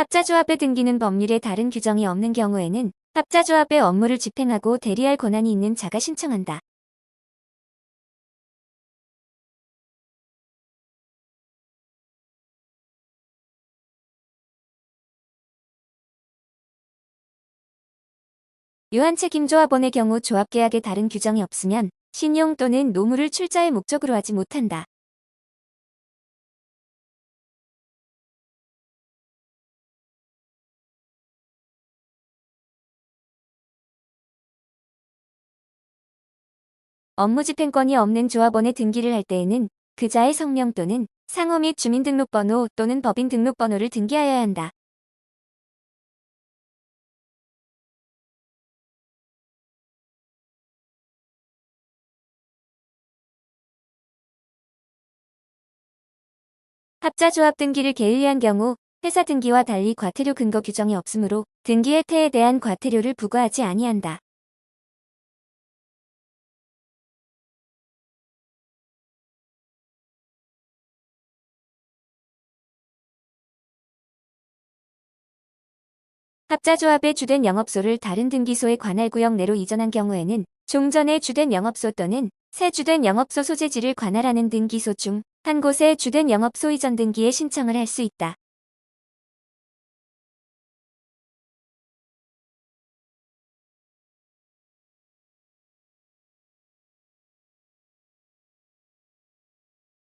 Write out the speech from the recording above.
합자조합의 등기는 법률에 다른 규정이 없는 경우에는 합자조합의 업무를 집행하고 대리할 권한이 있는 자가 신청한다. 유한책임조합원의 경우 조합계약에 다른 규정이 없으면 신용 또는 노무를 출자의 목적으로 하지 못한다. 업무 집행권이 없는 조합원의 등기를 할 때에는 그자의 성명 또는 상호 및 주민등록번호 또는 법인 등록번호를 등기하여야 한다. 합자조합 등기를 게을리한 경우 회사 등기와 달리 과태료 근거 규정이 없으므로 등기 혜태에 대한 과태료를 부과하지 아니한다. 합자조합의 주된 영업소를 다른 등기소의 관할 구역 내로 이전한 경우에는 종전의 주된 영업소 또는 새 주된 영업소 소재지를 관할하는 등기소 중 한 곳의 주된 영업소 이전 등기에 신청을 할 수 있다.